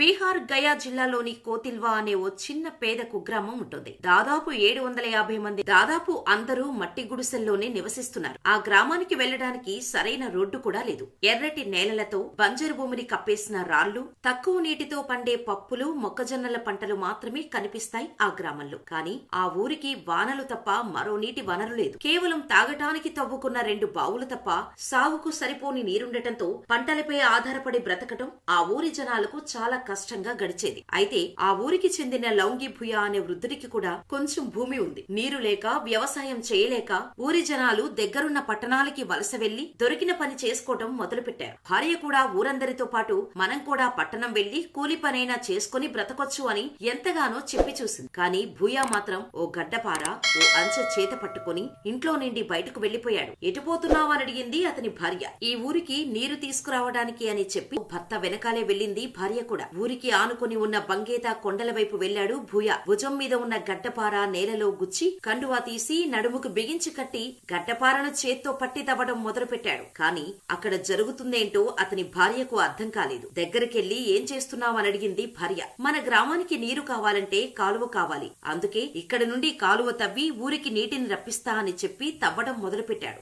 బీహార్ గయా జిల్లాలోని కోతిల్వా అనే ఓ చిన్న పేద కుగ్రామం ఉంటుంది. దాదాపు ఏడు వందల యాభై మంది దాదాపు అందరూ మట్టి గుడిసెల్లోనే నివసిస్తున్నారు. ఆ గ్రామానికి వెళ్ళడానికి సరైన రోడ్డు కూడా లేదు. ఎర్రటి నేలలతో బంజరు భూమిని కప్పేసిన రాళ్ళు తక్కువ నీటితో పండే పప్పులు మొక్కజొన్నల పంటలు మాత్రమే కనిపిస్తాయి ఆ గ్రామంలో. కానీ ఆ ఊరికి వానలు తప్ప మరో నీటి వనరు లేదు. కేవలం తాగటానికి తవ్వుకున్న రెండు బావులు తప్ప సాగుకు సరిపోని నీరుండటంతో పంటలపై ఆధారపడి బ్రతకటం ఆ ఊరి జనాలకు చాలా కష్టంగా గడిచేది. అయితే ఆ ఊరికి చెందిన లౌంగి భుయా అనే వృద్ధుడికి కూడా కొంచెం భూమి ఉంది. నీరు లేక వ్యవసాయం చేయలేక ఊరి జనాలు దగ్గరున్న పట్టణాలకి వలస వెళ్ళి దొరికిన పని చేసుకోవటం మొదలుపెట్టారు. భార్య కూడా ఊరందరితో పాటు మనం కూడా పట్టణం వెళ్ళి కూలి పనైనా చేసుకుని బ్రతకొచ్చు అని ఎంతగానో చెప్పి చూసింది. కానీ భూయా మాత్రం ఓ గడ్డపార ఓ అంచె చేత పట్టుకుని ఇంట్లో నుండి బయటకు వెళ్ళిపోయాడు ఎటుపోతున్నావని అడిగింది అతని భార్య. ఈ ఊరికి నీరు తీసుకురావడానికి అని చెప్పి భర్త వెనకాలే వెళ్ళింది భార్య కూడా. ఊరికి ఆనుకుని ఉన్న బంగేత కొండల వైపు వెళ్ళాడు భూయ. భుజం మీద ఉన్న గడ్డపార నేలలో గుచ్చి కండువా తీసి నడుముకు బిగించి కట్టి గడ్డపారను చేత్తో పట్టి తవ్వడం మొదలుపెట్టాడు. కాని అక్కడ జరుగుతుందేంటో అతని భార్యకు అర్థం కాలేదు. దగ్గరికెళ్ళి ఏం చేస్తున్నావని అడిగింది భార్య. మన గ్రామానికి నీరు కావాలంటే కాలువ కావాలి. అందుకే ఇక్కడ నుండి కాలువ తవ్వి ఊరికి నీటిని రప్పిస్తా అని చెప్పి తవ్వడం మొదలుపెట్టాడు.